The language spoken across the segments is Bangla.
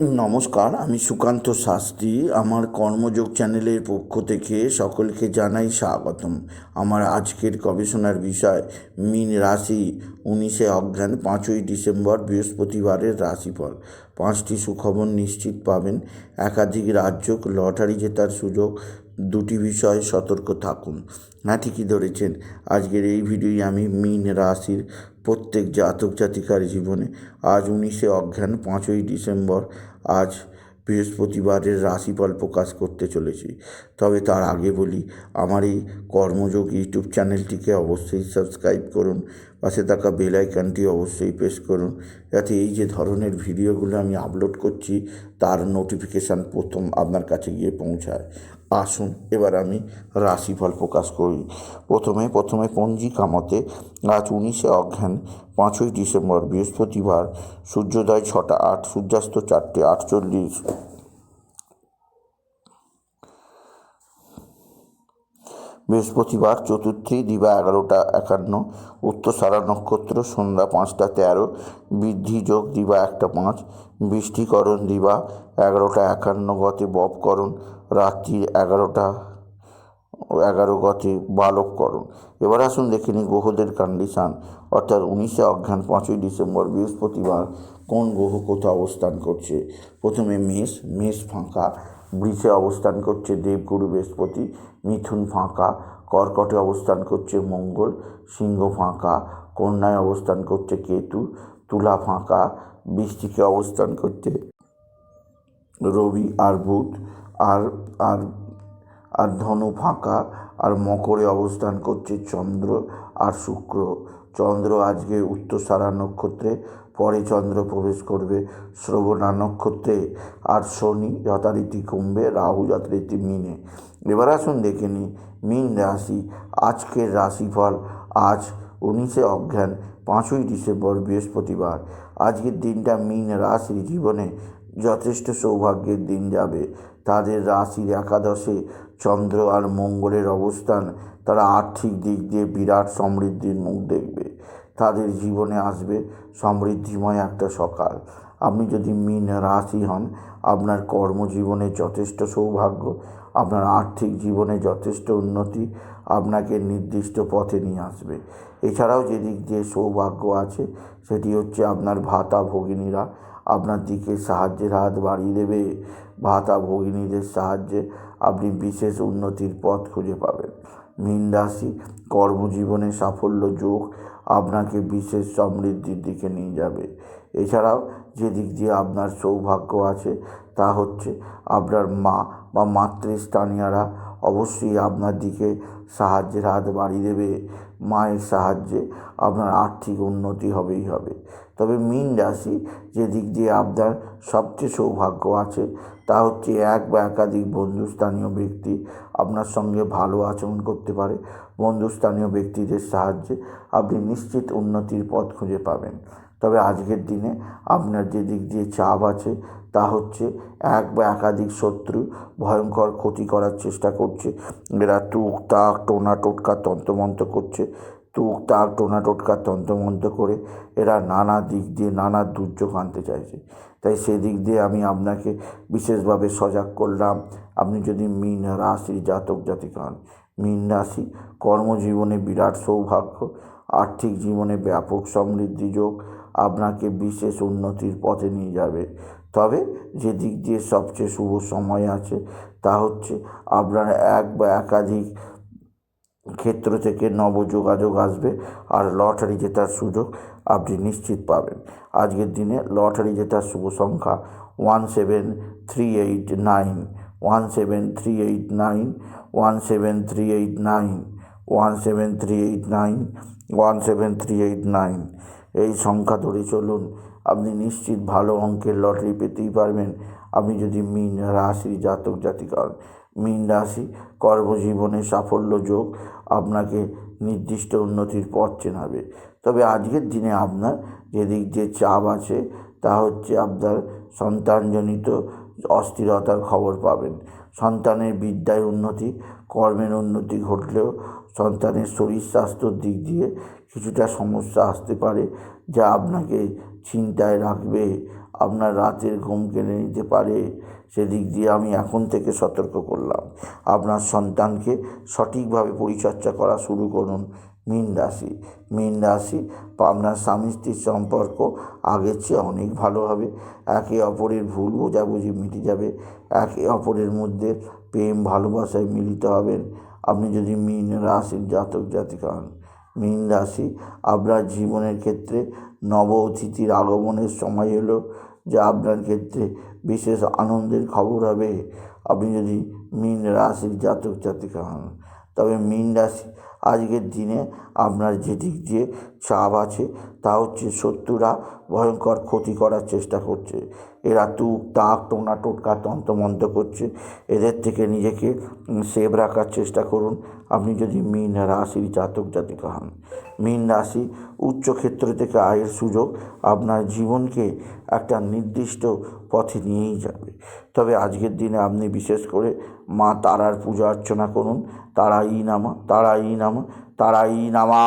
নমস্কার, আমি সুকান্ত শাস্ত্রী। আমার কর্মযোগ চ্যানেলের পক্ষ থেকে সকলকে জানাই স্বাগতম। আমার আজকের গবেষণার বিষয়, মিন রাশি, উনিশে অজ্ঞান পাঁচই ডিসেম্বর, বৃহস্পতিবারের রাশিফল। পাঁচটি সুখবর নিশ্চিত পাবেন। একাধিক রাজ্য লটারি জেতার সুযোগ দুটি বিষয়ে সতর্ক থাকুন। হ্যাঁ ঠিকই ধরেছেন, আজকের এই ভিডিওই আমি মিন রাশির প্রত্যেক জাতক জাতিকার জীবনে। আজ উনিশে অজ্ঞান পাঁচই ডিসেম্বর, আজ বৃহস্পতিবারের রাশিফল প্রকাশ করতে চলেছি। তবে তার আগে বলি, আমার এই কর্মযোগ ইউটিউব চ্যানেলটিকে অবশ্যই সাবস্ক্রাইব করুন। পাশে থাকা বেল আইকনটি অবশ্যই প্রেস করুন। যাতে এই যে ধরনের ভিডিওগুলো আমি আপলোড করছি, তার নোটিফিকেশান প্রথম আপনার কাছে গিয়ে পৌঁছায়। আসুন, এবার আমি রাশিফল প্রকাশ করি। প্রথমে প্রথমে পঞ্জিকা মতে আজ উনিশে অজ্ঞান পাঁচই ডিসেম্বর বৃহস্পতিবার, সূর্যোদয় ছটা আট, সূর্যাস্ত চারটে আটচল্লিশ। বৃহস্পতিবার চতুর্থী, দিবা এগারোটা একান্ন উত্তরসারা নক্ষত্র, সন্ধ্যা পাঁচটা তেরো, বৃদ্ধি যোগ দিবা একটা পাঁচ, বৃষ্টিকরণ দিবা এগারোটা একান্ন গতে বপকরণ, রাত্রি এগারোটা, এগারো গতে বালককরণ এবার আসুন দেখে নিই গ্রহদের কন্ডিশান। অর্থাৎ উনিশে অজ্ঞান পাঁচই ডিসেম্বর, বৃহস্পতিবার কোন গ্রহ কোথাও অবস্থান করছে? প্রথমে মেষ মেষ ফাঁকা। বৃষে অবস্থান করছে দেবগুরু বৃহস্পতি, মিথুন ফাঁকা, কর্কটে অবস্থান করছে মঙ্গল, সিংহ ফাঁকা, কন্যায় অবস্থান করছে কেতু, তুলা ফাঁকা, বৃষ্টিকে অবস্থান করছে রবি আর বুধ, আর আর আর ধনু ফাঁকা, আর মকরে অবস্থান করছে চন্দ্র আর শুক্র। চন্দ্র আজকে উত্তরসারা নক্ষত্রে, পরে চন্দ্র প্রবেশ করবে শ্রবণা নক্ষত্রে আর শনি যথারীতি কুম্ভে, রাহু যথারীতি মিনে। এবার আসুন দেখে নিই মিন রাশি, আজকের রাশিফল, আজ উনিশে অজ্ঞান পাঁচই ডিসেম্বর, বৃহস্পতিবার। আজকের দিনটা মিন রাশির জীবনে যথেষ্ট সৌভাগ্যের দিন যাবে। তাদের রাশির একাদশে চন্দ্র আর মঙ্গলের অবস্থান, তারা আর্থিক দিক দিয়ে বিরাট সমৃদ্ধির মুখ দেখবে। তাদের জীবনে আসবে সমৃদ্ধিময় একটা সকাল। আপনি যদি মিন রাশি হন, আপনার কর্মজীবনে যথেষ্ট সৌভাগ্য, আপনার আর্থিক জীবনে যথেষ্ট উন্নতি আপনাকে নির্দিষ্ট পথে নিয়ে আসবে। এছাড়াও যেদিক দিয়ে সৌভাগ্য আছে, সেটি হচ্ছে আপনার ভাতা ভগিনীরা আপনার দিকে সাহায্যের হাত বাড়িয়ে দেবে। ভাতা ভগিনীদের সাহায্যে আপনি বিশেষ উন্নতির পথ খুঁজে পাবেন। মীন রাশি কর্মজীবনে সাফল্য যোগ আপনাকে বিশেষ সমৃদ্ধির দিকে নিয়ে যাবে। এছাড়াও যে দিক দিয়ে আপনার সৌভাগ্য আছে, তা হচ্ছে আপনার মা বা মাতৃস্থানীয়রা অবশ্যই আপনার দিকে সাহায্যের হাত বাড়িয়ে দেবে। মায়ের সাহায্যে আপনার আর্থিক উন্নতি হবেই হবে। তবে মীন রাশি যে দিক দিয়ে আপনার সবচেয়ে সৌভাগ্য আছে, তা হচ্ছে এক বা একাধিক বন্ধুস্থানীয় ব্যক্তি আপনার সঙ্গে ভালো আচরণ করতে পারে। বন্ধুস্থানীয় ব্যক্তিদের সাহায্যে আপনি নিশ্চিত উন্নতির পথ খুঁজে পাবেন। তবে আজকের দিনে আপনার যে দিক দিয়ে চাপ আছে, তা হচ্ছে এক বা একাধিক শত্রু ভয়ঙ্কর ক্ষতি করার চেষ্টা করছে। এরা টুক তাক টোনা টোটকা তন্ত্রমন্ত্র করছে। টুক তাক টোনা টোটকা তন্ত্রমন্ত্র করে এরা নানা দিক দিয়ে নানা দুর্যোগ আনতে চাইছে। তাই সেদিক দিয়ে আমি আপনাকে বিশেষভাবে সজাগ করলাম। আপনি যদি মীন রাশির জাতক জাতিকা হন, মীন রাশি কর্মজীবনে বিরাট সৌভাগ্য, আর্থিক জীবনে ব্যাপক সমৃদ্ধি যোগ আপনাকে বিশেষ উন্নতির পথে নিয়ে যাবে। তবে যে দিক দিয়ে সবচেয়ে শুভ সময় আছে তা হচ্ছে আপনার এক বা একাধিক ক্ষেত্র থেকে নবযোগাযোগ আসবে আর লটারি জেতার সুযোগ আপনি নিশ্চিত পাবেন। আজকের দিনে লটারি জেতার শুভ সংখ্যা one seven three eight nine, one seven three eight nine, one seven three eight nine, one seven three eight nine, one seven three eight nine. এই সংখ্যা ধরে চলুন, আপনি নিশ্চিত ভালো অঙ্কের লটারি পেতেই পারবেন। আপনি যদি মিন রাশি, জাতক, জাতিকা হন মীন রাশি, কর্মজীবনে সাফল্য যোগ, আপনাকে নির্দিষ্ট উন্নতির পথ চেনাবে। তবে আজকের দিনে আপনার যেদিক যে চাপ আছে, তা হচ্ছে আপনার সন্তানজনিত অস্থিরতার খবর পাবেন। সন্তানের বিদ্যায় উন্নতি, কর্মের উন্নতি ঘটলেও সন্তানের শরীর স্বাস্থ্যর দিক দিয়ে কিছুটা সমস্যা আসতে পারে, যা আপনাকে চিন্তায় রাখবে। আপনার রাতের ঘুম কেড়ে নিতে পারে, সেদিক দিয়ে আমি এখন থেকে সতর্ক করলাম। আপনার সন্তানকে সঠিকভাবে পরিচর্যা করা শুরু করুন। মীন রাশি মীন রাশি, আপনার স্বামী স্ত্রীর সম্পর্ক আগের চেয়ে অনেক ভালো হবে। একে অপরের ভুল বোঝাবুঝি মিটে যাবে। একে অপরের মধ্যে প্রেম, ভালোবাসায় মিলিত হবেন। আপনি যদি মীন রাশির জাতক জাতিকা হন, মীন রাশি আপনার জীবনের ক্ষেত্রে নব অতিথির আগমনের সময় হলো যা আপনার ক্ষেত্রে বিশেষ আনন্দের খবর হবে। আপনি যদি মীন রাশির জাতক জাতিকা হন, তবে মীন রাশি আজকের দিনে আপনার যে দিক দিয়ে চাপ আছে, তা হচ্ছে শত্রুরা ভয়ঙ্কর ক্ষতি করার চেষ্টা করছে। এরা তুক তাক টোনা টোটকা তন্ত্রমন্ত্র করছে। এদের থেকে নিজেকে সেভ রাখার চেষ্টা করুন। আপনি যদি মীন রাশির জাতক জাতিকা হন, মীন রাশি উচ্চ ক্ষেত্র থেকে আয়ের সুযোগ আপনার জীবনকে একটা নির্দিষ্ট পথে নিয়েই যাবে। তবে আজকের দিনে আপনি বিশেষ করে মা তারার পূজা অর্চনা করুন, তারাই নামা তারাই নামা তারাই নামা,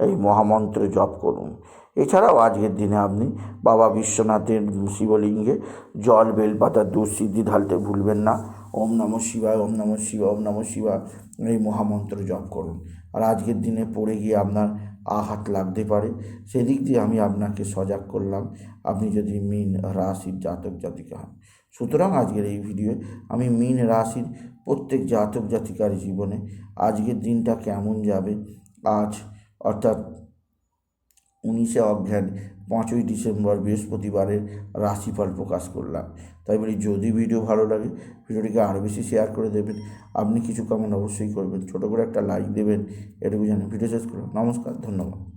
এই মহামন্ত্র জপ করুন। এছাড়াও আজকের দিনে আপনি বাবা বিশ্বনাথের শিবলিঙ্গে জল বেলপাতা দুঃসিদ্ধি ঢালতে ভুলবেন না। ওম নম শিবায়, ওম নম শিবা ওম নম শিবা এই মহামন্ত্র জপ করুন। আর আজকের দিনে পড়ে গিয়ে আপনার আঘাত লাগতে পারে। সেদিক দিয়ে আমি আপনাকে সজাগ করলাম। আপনি যদি মিন রাশির জাতক জাতিকা হন। সুতরাং আজকের এই ভিডিওয়ে আমি মিন রাশির প্রত্যেক জাতক জাতিকার জীবনে আজকের দিনটা কেমন যাবে? আজ অর্থাৎ উনিশে অজ্ঞান পাঁচই ডিসেম্বর বৃহস্পতিবারের রাশিফল প্রকাশ করলাম। তাই বলি, যদি ভিডিও ভালো লাগে, ভিডিওটিকে আরও বেশি শেয়ার করে দেবেন। আপনি কিছু কামনা অবশ্যই করবেন। ছোটো করে একটা লাইক দেবেন। এটুকু জানি। ভিডিও শেষ করলাম। নমস্কার, ধন্যবাদ।